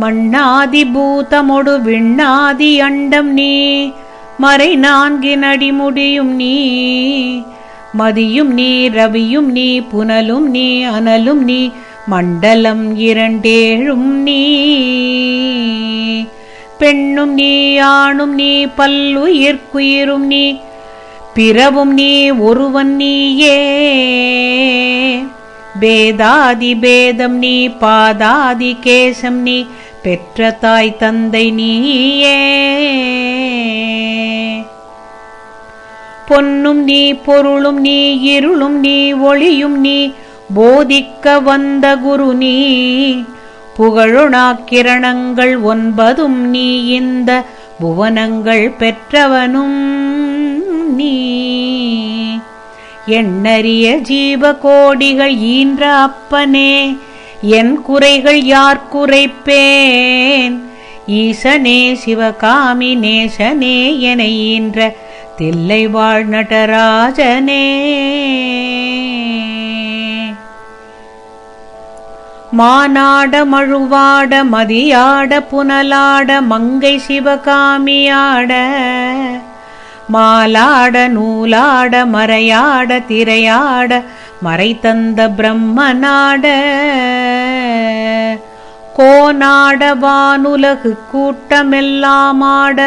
மண்ணாதி பூதமொடு விண்ணாதி அண்டம் நீ. மறை நான்கினடி முடியும் நீ. மதியும் நீ ரவியும் நீ புனலும் நீ அனலும் நீ மண்டலம் இரண்டேழும் நீ. பெண்ணும் நீ ஆணும் நீ பல்லுயிர்க்குயிரும் நீ. பிறவும் நீ ஒருவன் நீயே. பேதாதி பேதம் நீ பாதாதி கேசம் நீ. பெற்ற தாய் தந்தை நீயே. பொன்னும் நீ பொருளும் நீ இருளும் நீ ஒளியும் நீ போதிக்க வந்த குரு நீ. புகழுணாக்கிரணங்கள் ஒன்பதும் நீ இந்த புவனங்கள் பெற்றவனும் நீ. எண்ணறிய ஜீவ கோடிகள் ஈன்ற அப்பனே. என் குறைகள் யார் குறைப்பேன்? ஈசனே சிவகாமி நேசனே என ஈன்ற தில்லை வாழ் நடராஜனே. மானாட மழுவாட மதியாட புனலாட மங்கை சிவகாமியாட மாலாட நூலாட மறையாட திரையாட மறை தந்த பிரம்மனாட. கோநாடவானுலகு கூட்டமெல்லாமாட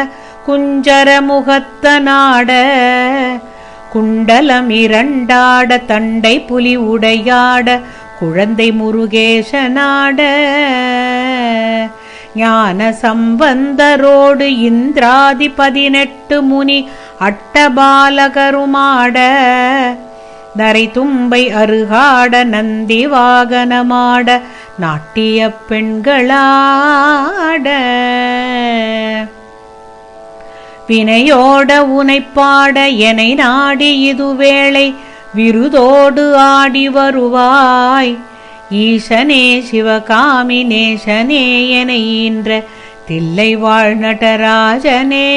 குஞ்சரமுகத்தனாட குண்டலம் இரண்டாட தண்டை புலி உடையாட குழந்தை முருகேசனாட. ஞான சம்பந்தரோடு இந்திராதி பதினெட்டு முனி அட்டபாலகருமாட நரை தும்பை அருகாட நந்தி வாகனமாட நாட்டிய பெண்களாட. வினையோட உனைப்பாட எனை நாடி இதுவேளை விருதோடு ஆடி வருவாய். ஈசனே சிவகாமி நேசனே என ஈன்ற தில்லை வாழ் நடராஜனே.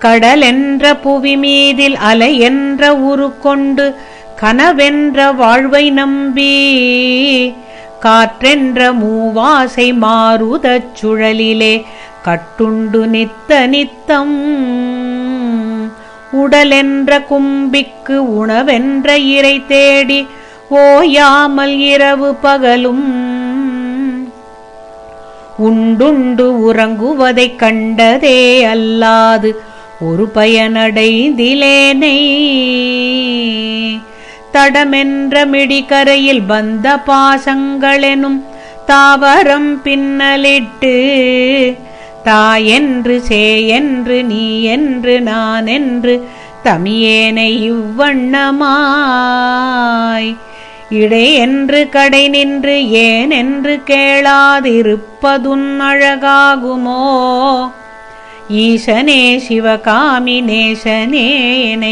கடலென்ற புவி மீதில் அலை என்ற உரு கொண்டு கனவென்ற வாழ்வை நம்பி காற்றென்ற மூவாசை மாறுதச் சுழலிலே கட்டுண்டு நித்த நித்தம் உடலென்ற கும்பிக்கு உணவென்ற இறை தேடி ஓயாமல் இரவு பகலும் உண்டுண்டு உறங்குவதைக் கண்டதே அல்லாது ஒரு பயனடைந்திலேனை. தடமென்ற மிடிகரையில் வந்த பாசங்களெனும் தாவரம் பின்னலிட்டு தாயென்று சேயென்று நீ என்று நான் என்று தமியேனை இவ்வண்ணமாய் இடை என்று கடை நின்று ஏன் என்று கேளாதிருப்பதுன் அழகாகுமோ ஈசனே சிவகாமி நேசனே என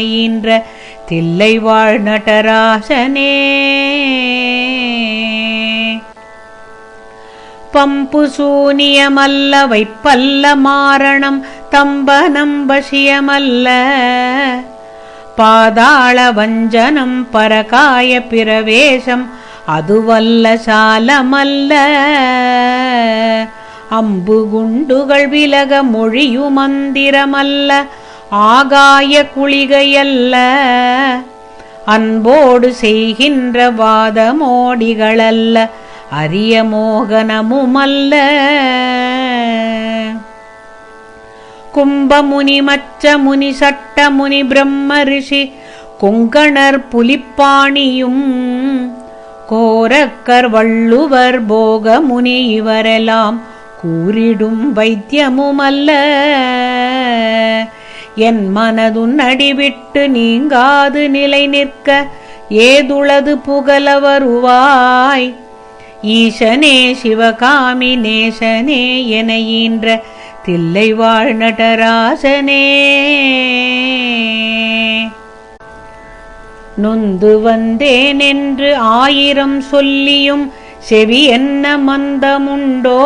ஈன்ற தில்லை வாழ் நடராசனே. பம்பு சூனியமல்ல வைப்பல்ல மாரணம் தம்பனம் வசியமல்ல. பாதாள வஞ்சனம் பரகாய பிரவேசம் அதுவல்ல சாலமல்ல. அம்பு குண்டுகள் விலக மொழியு மந்திரமல்ல. ஆகாய குளிகையல்ல. அன்போடு செய்கின்ற வாதமோடிகளல்ல. அரிய மோகனமுமல்ல. கும்பமுனி மச்ச முனி சட்ட முனி பிரம்ம ரிஷி கொங்கணர் புலிப்பாணியும் கோரக்கர் வள்ளுவர் போக முனி இவரெல்லாம் கூறிடும் வைத்தியமுமல்ல. என் மனதுன் அடிவிட்டு நீங்காது நிலை நிற்க ஏதுளது புகழ வருவாய் ஈசனே சிவகாமி நேசனே என ஈன்ற தில்லை வாழ் நடராசனே. நொந்து வந்தேன் என்று ஆயிரம் சொல்லியும் செவி என்ன மந்தமுண்டோ?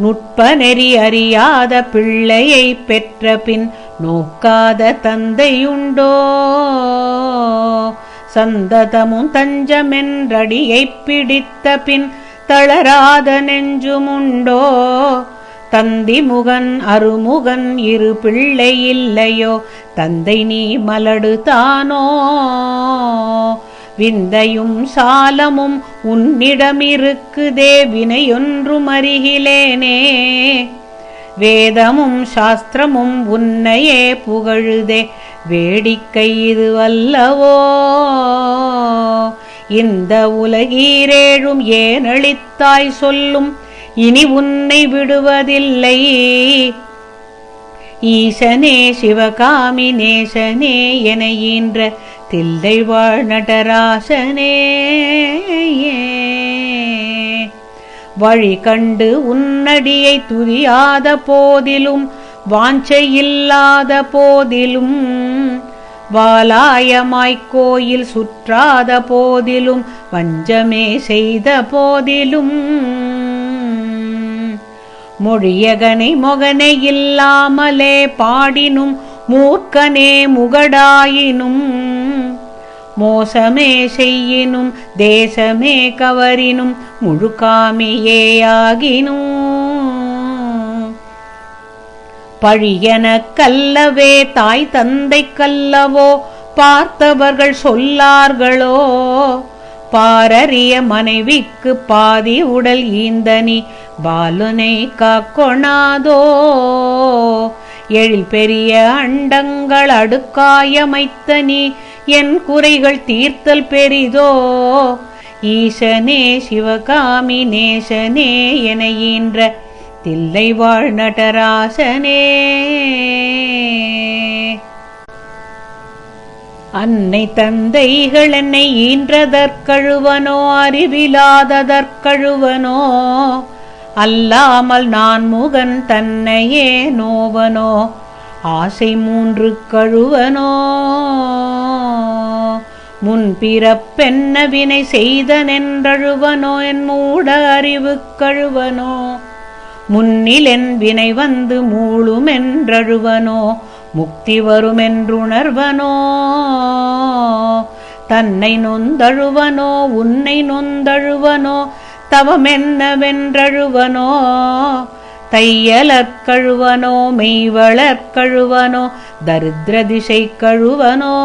நுட்ப நெறி அறியாத பிள்ளையை பெற்ற பின் நோக்காத தந்தையுண்டோ? சந்ததமும் தஞ்சமென்றடியைப் பிடித்த பின் தளராத நெஞ்சுமுண்டோ? தந்தி முகன் அருமுகன் இரு பிள்ளை இல்லையோ? தந்தை நீ மலடு தானோ? விந்தையும் சாலமும் உன்னிடமிருக்குதே வினையொன்றும் அருகிலேனே வேதமும் சாஸ்திரமும் உன்னையே புகழுதே வேடிக்கை இது அல்லவோ இந்த உலகீரேழும் ஏனளித்தாய் சொல்லும் இனி உன்னை விடுவதில்லை. ஈசனே சிவகாமி நேசனே என ஈன்ற தில்லைவாழ் நடராசனே வழி கண்டு உன்னடியை துதியாத போதிலும் வாஞ்சையில்லாத போதிலும் வாலாயமாய்க் கோயில் சுற்றாத போதிலும் வஞ்சமே செய்த போதிலும். மொழியகனை மொகனை இல்லாமலே பாடினும் மூர்க்கனே முகடாயினும். மோசமே செய்யினும் தேசமே கவரினும் முழுக்காமியேயாகினும். பழியன கல்லவே தாய் தந்தை கல்லவோ பார்த்தவர்கள் சொல்லார்களோ? பாரறிய மனைவிக்கு பாதி உடல் ஈந்தனி பாலுனை காக்கொணாதோ? எழில் பெரிய அண்டங்கள் அடுக்காயமைத்தனி என் குறைகள் தீர்த்தல் பெரிதோ? ஈசனே சிவகாமி நேசனே என ஈன்ற தில்லை வாழ் நடராசனே. அன்னை தந்தைகள் என்னை ஈன்றதற்கழுவனோ? அறிவிலாததற்கழுவனோ? அல்லாமல் நான் முகன் தன்னையே நோவனோ? ஆசை மூன்று கழுவனோ? முன்பிறப்பென்ன வினை செய்தனென்றழுவனோ? என் மூட அறிவு கழுவனோ? முன்னில் என் வினை வந்து மூளுமென்றழுவனோ? முக்தி வருமென்றுணர்வனோ? தன்னை நொந்தழுவனோ? உன்னை நொந்தழுவனோ? தவமென்னவென்றழுவனோ? தையலற்கழுவனோ மெய்வளற்கழுவனோ தரித்திர திசை கழுவனோ?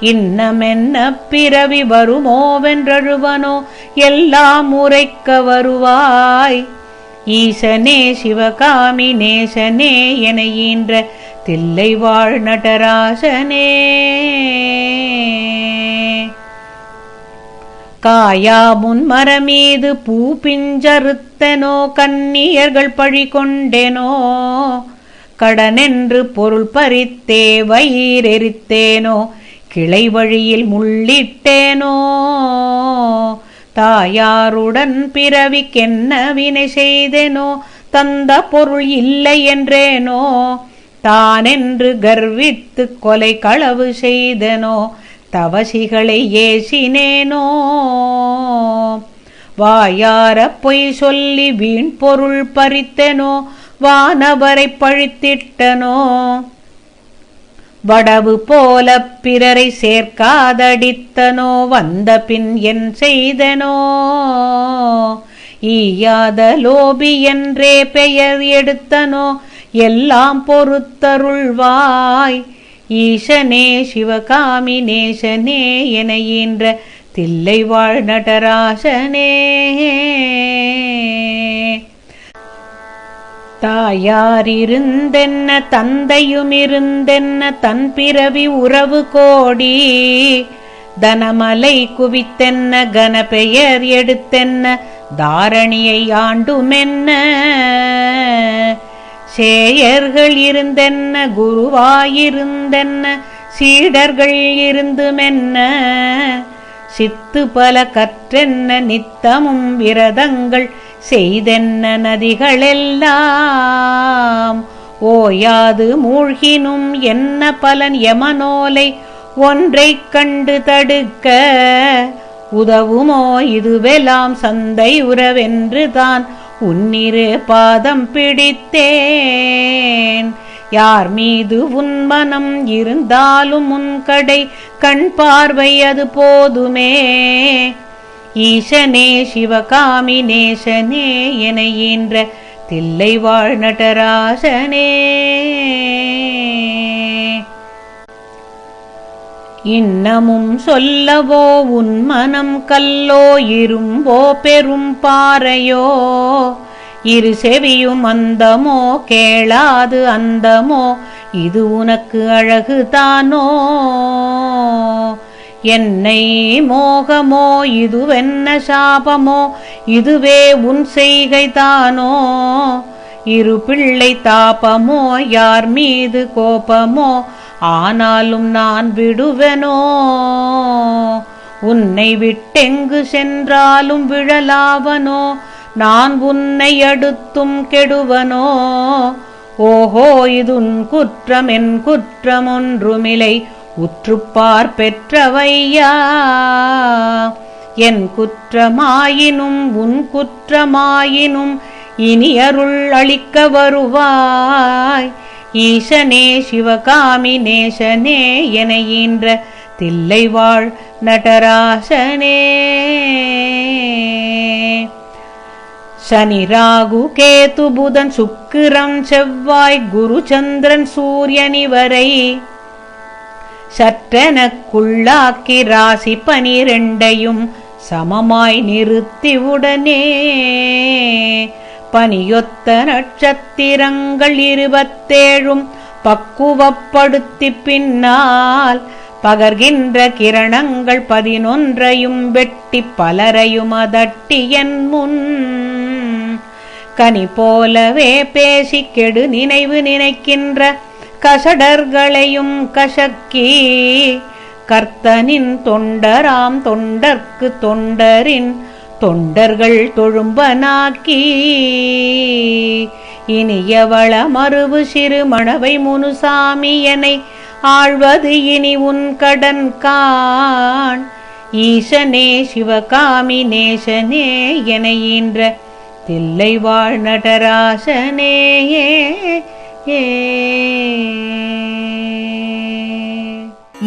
இன்னமென்ன பிறவி வருமோ வென்றழுவனோ எல்லாம் உரைக்க வருவாய். ஈசனே சிவகாமி நேசனே என ஈன்ற தில்லை வாழ் நடராசனே. காயா முன்மரமீது பூ பிஞ்சறுத்தனோ கன்னியர்கள் பழி கொண்டேனோ? கடனென்று பொருள் பறித்தே வயிறெரித்தேனோ கிளை வழியில் முள்ளிட்டேனோ? தாயாருடன் பிறவிக்கென்ன வினை செய்தேனோ? தந்த பொருள் இல்லை என்றேனோ? தானென்று கர்வித்து கொலை களவு செய்தனோ? தவசிகளை ஏசினேனோ? வாயார பொய் சொல்லி வீண் பொருள் பறித்தனோ? வானவரை பழித்திட்டனோ? வடவு போல பிறரை சேர்க்காதடித்தனோ? வந்த பின் என் செய்தனோ? ஈயாத லோபி என்றே பெயர் எடுத்தனோ? எல்லாம் பொறுத்தருள்வாய். ஈசனே சிவகாமி நேசனே என ஈன்ற தில்லை வாழ் நடராசனே. தாயாரிருந்தென்ன தந்தையுமிருந்தென்ன தன் பிறவி உறவு கோடி தனமலை குவித்தென்ன கனபெயர் எடுத்தென்ன தாரணியை ஆண்டுமென்ன. சேயர்கள் இருந்தென்ன குருவாயிருந்தென்ன சீடர்கள் இருந்துமென்ன சித்து பல கற்றென்ன நித்தமும் விரதங்கள் செய்தென்ன நதிகளெல்லாம். ஓயாது மூழ்கினும் என்ன பலன் யமனோலை ஒன்றைக் கண்டு தடுக்க உதவுமோ இதுவெல்லாம் சந்தை உறவென்று தான் உன்னிரு பாதம் பிடித்தேன். யார் மீது உன் மனம் இருந்தாலும் உன் கடை கண் பார்வை அது போதுமே. ஈசனே சிவகாமி நேசனே என ஈன்ற தில்லை வாழ் நடராசனே. இன்னமும் சொல்லவோ உன் மனம் கல்லோ இரும்போ பெரும் பாறையோ? இரு செவியும் அந்தமோ கேளாது அந்தமோ? இது உனக்கு அழகுதானோ? என்னை மோகமோ இதுவென்ன சாபமோ? இதுவே உன் செய்கைதானோ? இரு பிள்ளை தாபமோ யார் மீது கோபமோ? ஆனாலும் நான் விடுவனோ? உன்னை விட்டெங்கு சென்றாலும் விழலாவனோ? நான் உன்னை அடுத்தும் கெடுவனோ? ஓஹோ இதுன் குற்றம் என் குற்றம் ஒன்றுமில்லை. உற்றுப்பார் பெற்றவையா? என் குற்றமாயினும் உன் குற்றமாயினும் இனி அருள் அளிக்க வருவாய். ஈசனே சிவகாமி நேசனே என ஈன்ற தில்லை வாழ் நடராசனே. சனி ராகு கேது புதன் சுக்கிரம் செவ்வாய் குரு சந்திரன் சூரியன் இவரை. சற்றனக்குள்ளாக்கி ராசி பனிரெண்டையும் சமமாய் நிறுத்தி உடனே. பனியொத்த நட்சத்திரங்கள் இருபத்தேழும் பக்குவப்படுத்தி பின்னால் பகர்கின்ற கிரணங்கள் பதினொன்றையும் வெட்டி பலரையும் அதட்டி என் முன். கனி போலவே பேசி கெடு நினைவு நினைக்கின்ற கசடர்களையும் கசக்கி கர்த்தனின் தொண்டராம் தொண்டர்க்கு தொண்டரின் தொண்டர்கள் தொழும்பனாக்கி இனியவள மறுவு சிறு மணவை முனுசாமி என்னை ஆழ்வது இனி உன் கடன் காண். ஈசனே சிவகாமி நேசனே என ஈன்ற தில்லை வாழ் நடராசனேயே. ஏ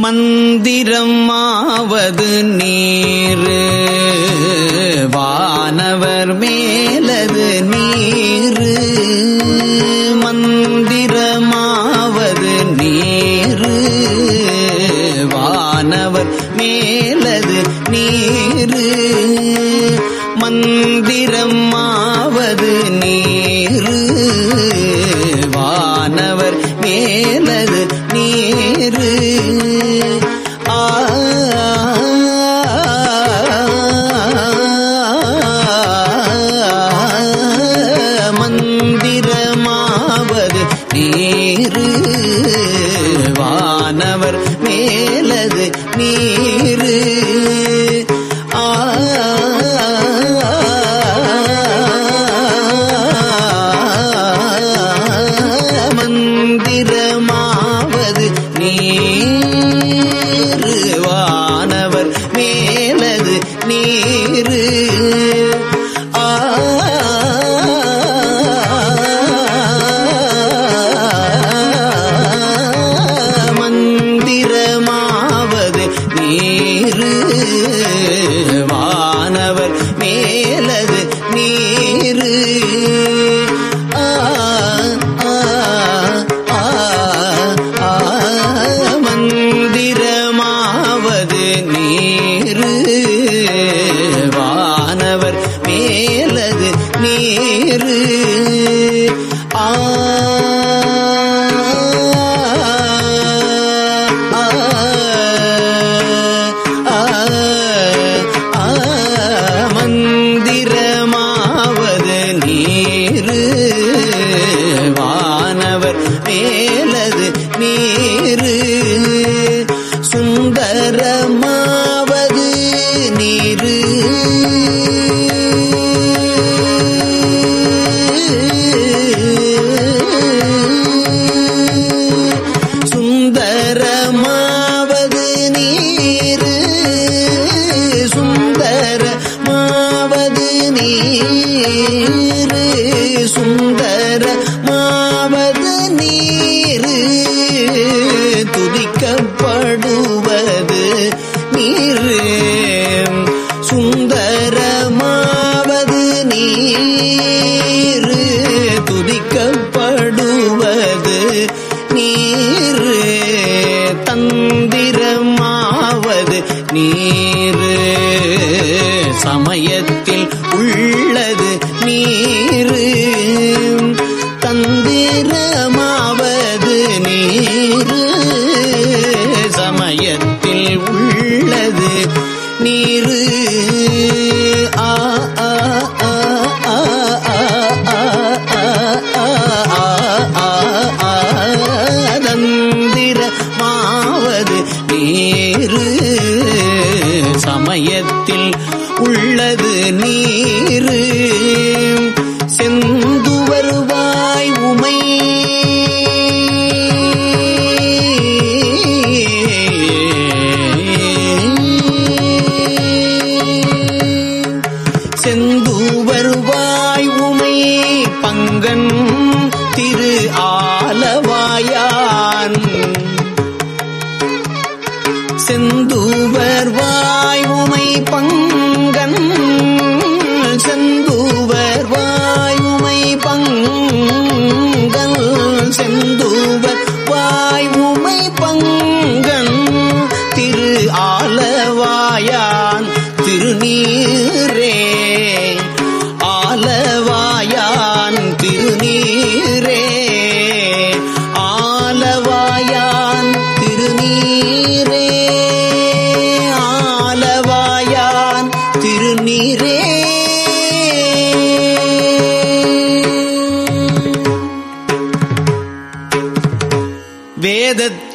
மந்திரமாவது நீர். வானவர் மேலது நீர். you.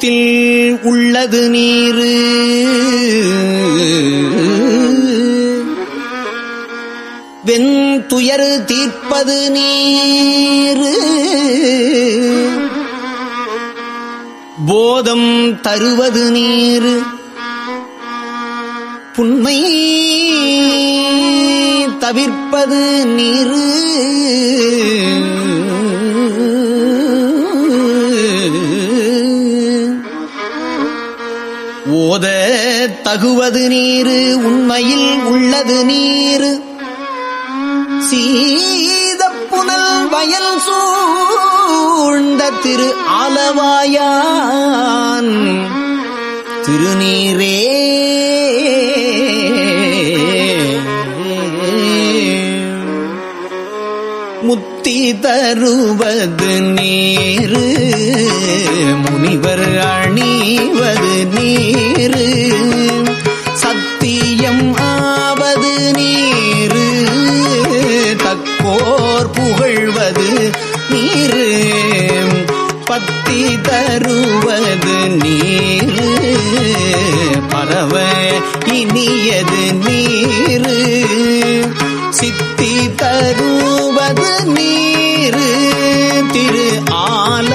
உள்ளத்தில் உள்ளது நீரு. வெண்துயர் தீர்ப்பது நீரு. போதம் தருவது நீர். புண்மை தவிர்ப்பது நீரு. ஓத தகுவது நீரு உண்மையில் உள்ளது நீரு. சீத புனல் வயல் சூழ்ந்த திரு ஆலவாயான். திருநீரே தருவது நீரு. முனிவர் அணிவது நீரு. சத்தியம் ஆவது நீரு. தக்கோர் புகழ்வது நீரு. பத்தி தருவது நீரு. பரவ இனியது நீரு. சித்தி தருவது நீ திரு திரு ஆல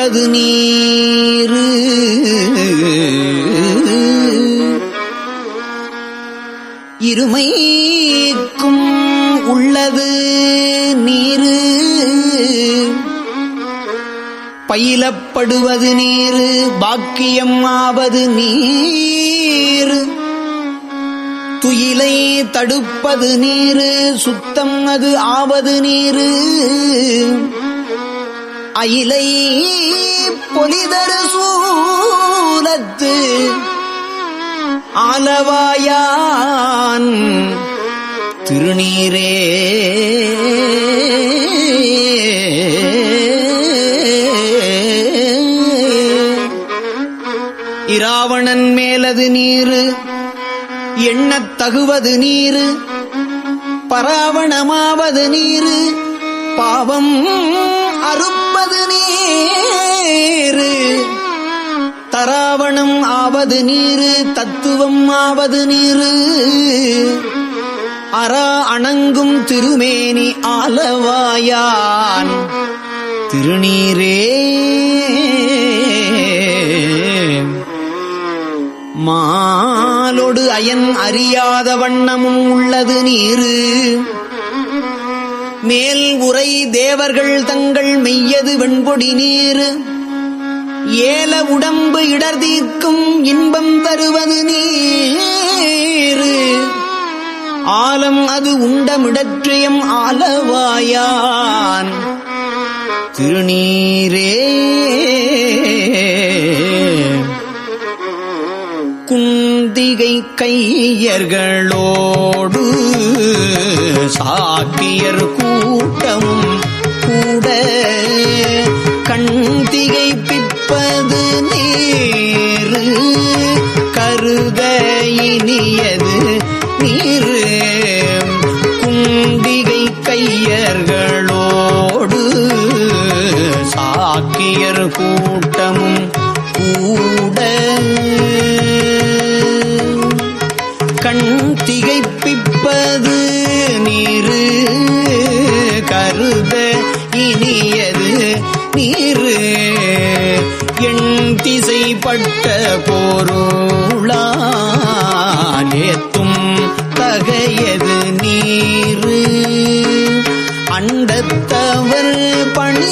அது அட்டது நீரு இருமைக்கும் உள்ளது நீரு. பயிலப்படுவது நீரு பாக்கியம் ஆவது நீர். துயிலை தடுப்பது நீரு சுத்தம் அது ஆவது நீரு. அயிலை பொலிதரு சூலத்து ஆலவாயான் திருநீரே. இராவணன் மேலது நீரு எண்ணத் தகுவது நீரு பராவணமாவது நீரு பாவம் அறுப்பது நீரு. தராவணம் ஆவது நீரு தத்துவம் ஆவது நீரு. அரா அணங்கும் திருமேனி ஆலவாயான். திருநீரே. மாலொடு அயன் அறியாத வண்ணமும் உள்ளது நீரு. மேல் உரை தேவர்கள் தங்கள் மெய்யது வெண்பொடி நீர். ஏல உடம்பு இடர் தீர்க்கும் இன்பம் தருவது நீர். ஆலம் அது உண்டமிடற்றியம் ஆலவாயான். திருநீரே. குந்திகை கையர்களோடு சாக்கியர் எண் திசைப்பட்ட போருளாலேத்தும் தகையது நீரு. அண்டத்தவர் பணி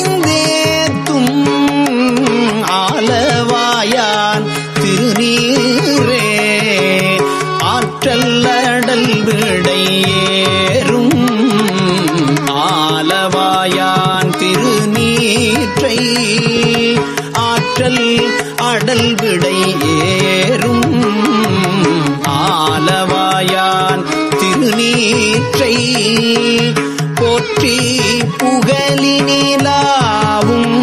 புகழினிலாவும்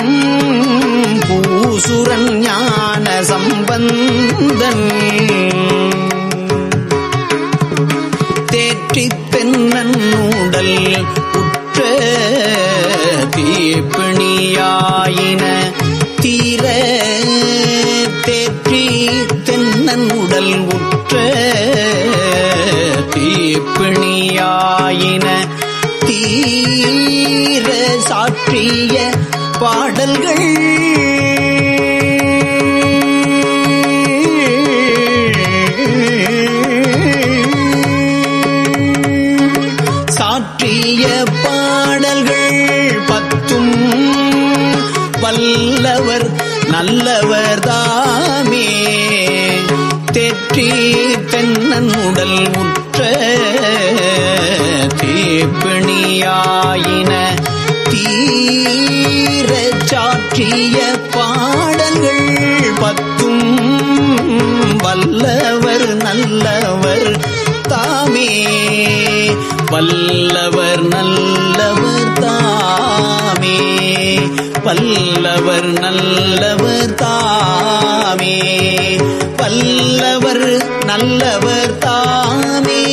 பூசுரன் ஞான சம்பந்தன். தேற்றித் தென்னன் உடல் உற்ற தீப்பிணியாயின. சாற்றிய பாடல்கள். சாற்றிய பாடல்கள் பத்தும் வல்லவர் நல்லவர் தாமே. தெற்றி தென்னன் உடல் உற்ற தீப்பிணியாயின தீர சாற்றிய பாடல்கள் பத்தும் வல்லவர் நல்லவர் தாமே. வல்லவர் நல்லவர் தாமே. வல்லவர் நல்லவர் தாமே. வல்லவர் நல்லவர் தாமே.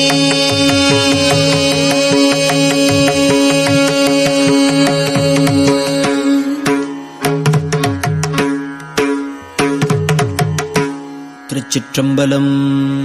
चम्बलम्।